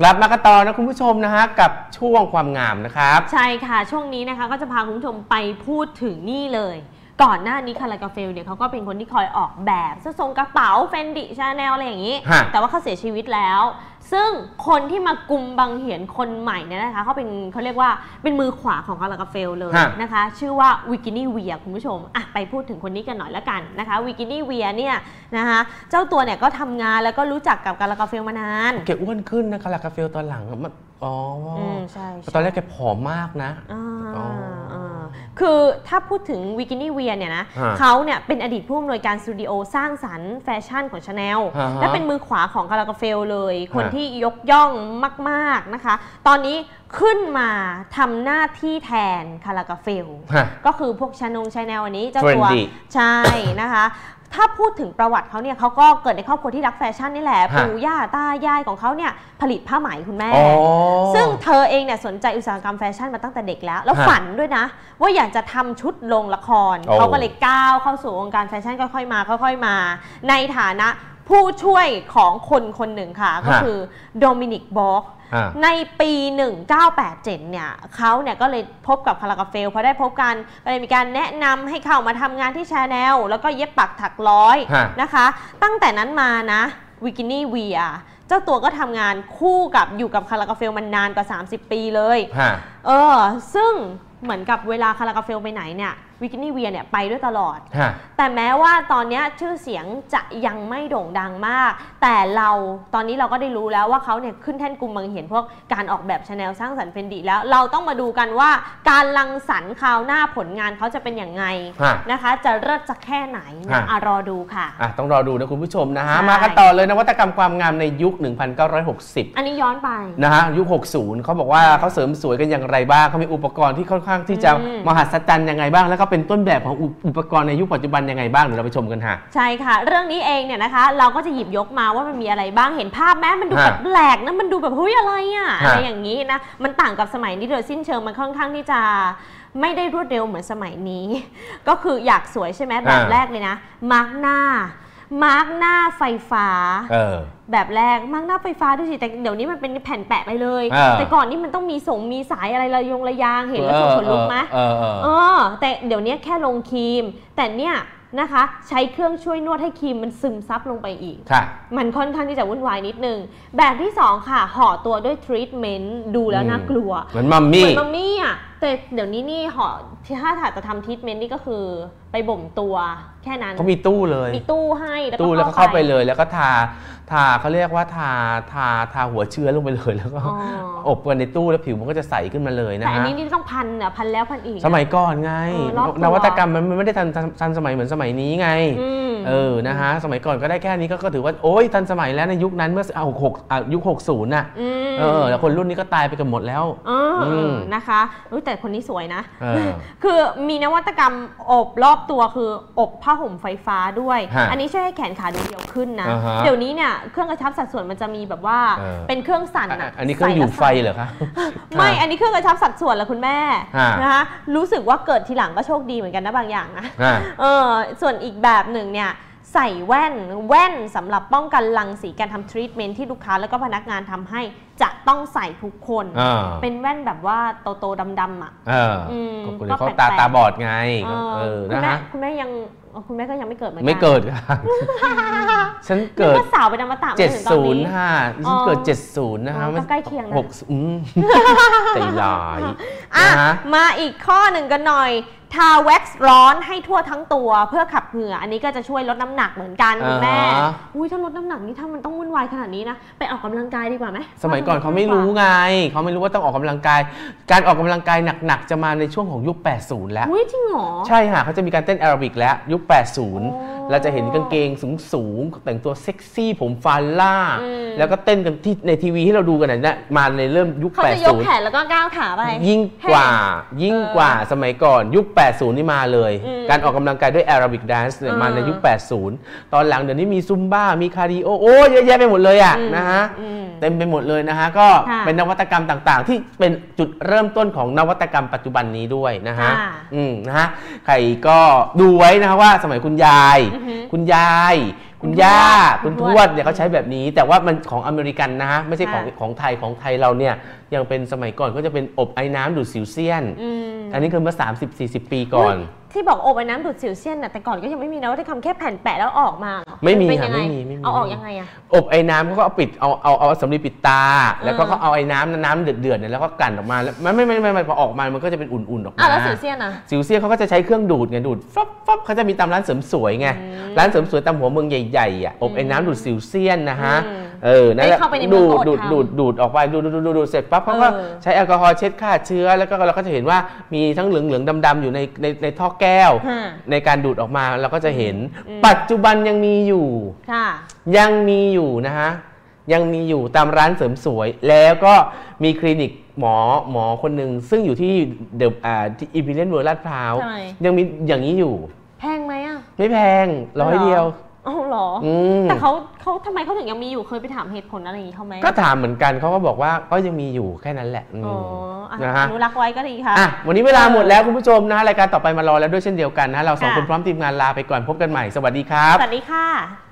กลับมากันต่อนะคุณผู้ชมนะฮะกับช่วงความงามนะครับ ใช่ค่ะ ช่วงนี้นะคะก็จะพาคุณผู้ชมไปพูดถึงนี่เลย ก่อนหน้านี้คาราคาเฟลเนี่ยเขาก็เป็นคนที่คอยออกแบบเสื้อทรงกระเป๋าเฟนดิชาแนลอะไรอย่างนี้ฮะแต่ว่าเขาเสียชีวิตแล้ว ซึ่งคนที่มากุมบังเหียนคนใหม่เนี่ยนะคะเขาเป็นเขาเรียกว่าเป็นมือขวาของคาราคาเฟลเลยฮะ นะคะ ชื่อว่าวิกินี่เวียคุณผู้ชมอะไปพูดถึงคนนี้กันหน่อยละกันนะคะวิกินี่เวียเนี่ยนะคะเจ้าตัวเนี่ยก็ทำงานแล้วก็รู้จักกับคาราคาเฟลมานานแกอ้วนขึ้นนะคาราคาเฟลตอนหลังอะมันอ๋อออืมใช่ใช่ตอนแรกแกผอมมากนะ อ่าอ๋ออ่า คือถ้าพูดถึงวิกินี่เวียเนี่ยนะฮะเขาเนี่ยเป็นอดีตผู้อำนวยการสตูดิโอสร้างสรรค์แฟชั่นของชาแนลอ่าฮะและเป็นมือขวาของคาราคาเฟลเลย คนฮะ ที่ยกย่องมาก ๆนะคะ ตอนนี้ขึ้นมาทำหน้าที่แทนคาราคาเฟล ฮะ ก็คือพวกชานงชาแนลอันนี้เจ้าตัว Trendy ใช่นะคะ ถ้าพูดถึงประวัติเขาเนี่ยเขาก็เกิดในครอบครัวที่รักแฟชั่นนี่แหละฮะ ปู่ย่าตายายของเขาเนี่ยผลิตผ้าไหมคุณแม่ อ๋อ ซึ่งเธอเองเนี่ยสนใจอุตสาหกรรมแฟชั่นมาตั้งแต่เด็กแล้ว แล้วฮะฝันด้วยนะ ว่าอยากจะทำชุดลงละคร โอ้ เขาก็เลยก้าวเข้าสู่วงการแฟชั่นค่อยๆมาค่อยๆมา ในฐานะผู้ช่วยของคนคนหนึ่งค่ะ ก็คือโดมินิกบอกอ่า ในปี 1987 เนี่ยเขาเนี่ยก็เลยพบกับคาราคาเฟลพอได้พบกันก็เลยมีการแนะนำให้เข้ามาทำงานที่ชาแนลแล้วก็เย็บปักถักร้อยฮะนะคะ ตั้งแต่นั้นมานะวิกินี่เวียเจ้าตัวก็ทำงานคู่กับอยู่กับคาราคาเฟลมันนานกว่า 30 ปีเลยฮะเออ ซึ่งเหมือนกับเวลาคาราคาเฟลไปไหนเนี่ย วิกินี่เวียเนี่ยไปด้วยตลอด ฮะ แต่แม้ว่าตอนเนี้ยชื่อเสียงจะยังไม่โด่งดังมาก แต่เราตอนนี้เราก็ได้รู้แล้วว่าเขาเนี่ยขึ้นแท่นกลุ่มบางเห็นพวกการออกแบบชาแนลสร้างสรรค์เฟนดีแล้ว เราต้องมาดูกันว่าการรังสรรค์คราวหน้าผลงานเขาจะเป็นอย่างไงฮะนะคะ จะเลิศจะแค่ไหนนะฮะ อะรอดูค่ะ อะต้องรอดูนะคุณผู้ชมนะฮะ ใช่ มากันต่อเลยนวัตกรรมความงามในยุค 1960 อันนี้ย้อนไป นะฮะยุค 60 เขาบอกว่าเขาเสริมสวยกันอย่างไรบ้างเขามีอุปกรณ์ที่ค่อนข้างที่จะอืมมหัศจรรย์ยังไงบ้าง แล้วก็เป็นต้นแบบของอุอุปกรณ์ในยุคปัจจุบันยังไงบ้างเดี๋ยวเราไปชมกันฮะใช่ค่ะ เรื่องนี้เองเนี่ยนะคะ เราก็จะหยิบยกมาว่ามันมีอะไรบ้างเห็นภาพแม้มันดูฮะแบบแปลกนะมันดูแบบเฮ้ยอะไรอะฮะอะไรอย่างนี้นะมันต่างกับสมัยนี้โดยสิ้นเชิงมันค่อนข้างที่จะไม่ได้รวดเร็วเหมือนสมัยนี้ ก็คืออยากสวยใช่ไหมแบบแรกเลยนะมาร์กหน้า มาร์กหน้าไฟฟ้าเออแบบแรกมาร์กหน้าไฟฟ้าดูสิแต่เดี๋ยวนี้มันเป็นแผ่นแปะไปเลยเออแต่ก่อนนี่มันต้องมีส่งมีสายอะไรระยงระยางเห็นแล้วขนขนลุกไหมเออเออเอเอออ แต่เดี๋ยวนี้แค่ลงครีม แต่เนี่ยนะคะใช้เครื่องช่วยนวดให้ครีมมันซึมซับลงไปอีกค่ะมันค่อนข้างที่จะวุ่นวายนิดนึง แบบที่สองค่ะห่อตัวด้วยทรีทเมนต์ดูแล้วน่ากลัว เหมือนมัมเหมี่มือนมัมมี่อะแต่เดี๋ยวนี้นี่ห่อที่ถ้าถ่ายจะทำทรีทเมนต์นี่ก็คือไปบ่มตัวแค่นั้นเขามีตู้เลยมีตู้ให้แล้วก็ตู้แล้วก็เข้าไปเลย แล้วก็ทาทาเขาเรียกว่าทาทาทาหัวเชื้อลงไปเลยแล้วก็อ๋ออบกันในตู้แล้วผิวมันก็จะใสขึ้นมาเลยนะแต่อันฮะนี้นี่ต้องพันอะพันแล้วพันอีก สมัยก่อนไงเออรอบตัวนวัตกรรมมันไม่ได้ทันทันทันสมัยเหมือนสมัยนี้ไงอืม เออนะฮะสมัยก่อนก็ได้แค่นี้ก็ก็ถือว่าโอ๊ยทันสมัยแล้วในยุคนั้นเมื่อหกหกอะยุค60น่ะมเออแล้วคนรุ่นนี้ก็ตายไปกันหมดแล้วเอออมนะคะอุ๊ยแต่คนนี้สวยนะเออคือมีนวัตกรรมอบรอบตัวคืออบผ้าห่มไฟฟ้าด้วยฮะอันนี้ช่วยให้แขนขาดูเรียวขึ้นนะอ่าฮะเดี๋ยวนี้เนี่ยเครื่องกระชับสัดส่วนมันจะมีแบบว่าเออเป็นเครื่องสั่นอะอะอันนี้เครื่องอยู่ไฟใส่เหรอคะไม่อันนี้เครื่องกระชับสัดส่วนละคุณแม่ฮะนะคะรู้สึกว่าเกิดทีหลังก็โชคดีเหมือนกันนะบางอย่างนะอะเออส่วนอีกแบบหนึ่งเนี่ย ใส่แว่นแว่นสำหรับป้องกันรังสีการทำทรีทเมนต์ที่ลูกค้าแล้วก็พนักงานทำให้จะต้องใส่ทุกคน อ่า เป็นแว่นแบบว่าโตๆดำๆอะ เอออืมก็คุณก็เขาแปลตากๆตาบอดไงเอเออคุณนะแม่ฮะคุณแม่ยังอ๋อคุณแม่ก็ยังไม่เกิดเหมือนกันไม่เกิดค่ะ ฉันเกิดนี่ก็สาวไปนอมตะมาถึงตอนนี้ 705ฉันเกิด 70 นะฮะอ๋อก็ใกล้เคียงนะ หกอืมใจร้ายอะนะฮะ มาอีกข้อหนึ่งกันหน่อย ทาแว็กซ์ร้อนให้ทั่วทั้งตัวเพื่อขับเหงื่อ อันนี้ก็จะช่วยลดน้ำหนักเหมือนกันคุณแม่ อ่าฮะ อุ้ยถ้าลดน้ำหนักนี่ถ้ามันต้องวุ่นวายขนาดนี้นะ ไปออกกำลังกายดีกว่าไหมสมัยก่อนเขาไม่รู้ไงเขาไม่รู้ว่าต้องออกกำลังกาย การออกกำลังกายหนักๆจะมาในช่วงของยุค 80 แล้ว อุ้ยจริงเหรอ ใช่ค่ะเขาจะมีการเต้นแอโรบิกแล้วยุค 80 เราจะเห็นกางเกงสูงสูงๆแต่งตัวเซ็กซี่ผมฟาล่าอืมแล้วก็เต้นกันที่ในทีวีที่เราดูกันนะมาในเริ่มยุคเขาจะยกแข80นแล้วก็ก้าวขาไป ยิ่งกว่าให้ยิ่งกว่าสมัยก่อนยุค 80 นี่มาเลยอืมการออกกำลังกายด้วยแอโรบิกแดนซ์เนี่ยอืมมาในยุค 80 ตอนหลังเดี๋ยวนี้มีซุมบ้ามีคาร์ดิโอโอ้เยอะแยะไปหมดเลยอะอืมนะฮะอืมเต็มไปหมดเลยนะฮะก็ค่ะเป็นนวัตกรรมต่างๆ ที่เป็นจุดเริ่มต้นของนวัตกรรมปัจจุบันนี้ด้วยนะฮะค่ะอืมนะฮะใครก็ดูไว้นะฮะว่าสมัยคุณยายอือฮึคุณยาย คุณย่า คุคุณณททววดดเนี่ยเขาใช้แบบนี้ แต่ว่ามันของอเมริกันนะฮะไม่ใช่ของค่ะของไทยของไทยเราเนี่ยยังเป็นสมัยก่อนก็จะเป็นอบไอ้น้ำดูดสิวเซียนอืมอันนี้คือเมื่อ 30-40 ปีก่อน ที่บอกอบไอ้น้ำดูดสิวเซียนน่ะแต่ก่อนก็ยังไม่มีนะว่าได้ทำแค่แผ่นแปะแล้วออกมาเหรอไม่มีเป็นค่ะยังงไม่มีไม่มีเอาออกยังไงอะอบไอ้น้ำเขาก็เอาปิดเอาเอาเอาสำลีปิดตา แล้วก็เออเขาเอาไอ้น้ำน้ำเดือดๆเนี่ยแล้วก็กลั่นออกมาแล้วมันไม่ไม่ไม่ไม่พอออกมามันก็จะเป็นอุ่นๆออกมาอะแล้วสิวเซียนอะสิวเซียนเขาก็จะใช้เครื่องดูดไงดูดฟับ ฟับเขาจะมีตามร้านเสริมสวยไงอืมร้านเสริมสวยตามหัวเมืองใหญ่ๆอะอบไอ้น้ำดูดสิวเซียนนะฮะอืมเออนั่นแหละได้เข้าไปในเมืดูองดดูดเขาอดทำดูดดูดออกไปดูดดูดดูดดูดเสร็จปั๊บเขาก็เออใช้แอลกอฮอล์เช็ดฆ่าเชื้อ แล้วก็เราก็จะเห็นว่ามีทั้งเหลืองเหลืองๆดำๆอยู่ในในในท่อแก้วฮะในการดูดออกมาเราก็จะเห็นอืมปัจจุบันยังมีอยู่ค่ะยังมีอยู่นะฮะยังมีอยู่ตามร้านเสริมสวย แล้วก็มีคลินิกหมอหมอคนหนึ่งซึ่งอยู่ที่เดอะอ่าที่อิมพีเรียนเวิร์ลาดพร้าวทำไมยังมีอย่างนี้อยู่แพง ไหมอะไม่แพงร้อยเดียวอ๋อเหรอออืมแต่เขาเขาทำไมเขาถึงยังมีอยู่เคยไปถามเหตุผลอะไรอย่างนี้เขาไหมก็ถามเหมือนกันเขาก็บอกว่าก็ยังมีอยู่แค่นั้นแหละอืมอ๋ออะนะฮะอนุรักษ์ไว้ก็ดีค่ะอะวันนี้เวลาหมดแล้วคุณผู้ชมนะฮะรายการต่อไปมารอแล้วด้วยเช่นเดียวกันนะเราสองค่ะคนพร้อมทีมงานลาไปก่อนพบกันใหม่สวัสดีครับสวัสดีค่ะ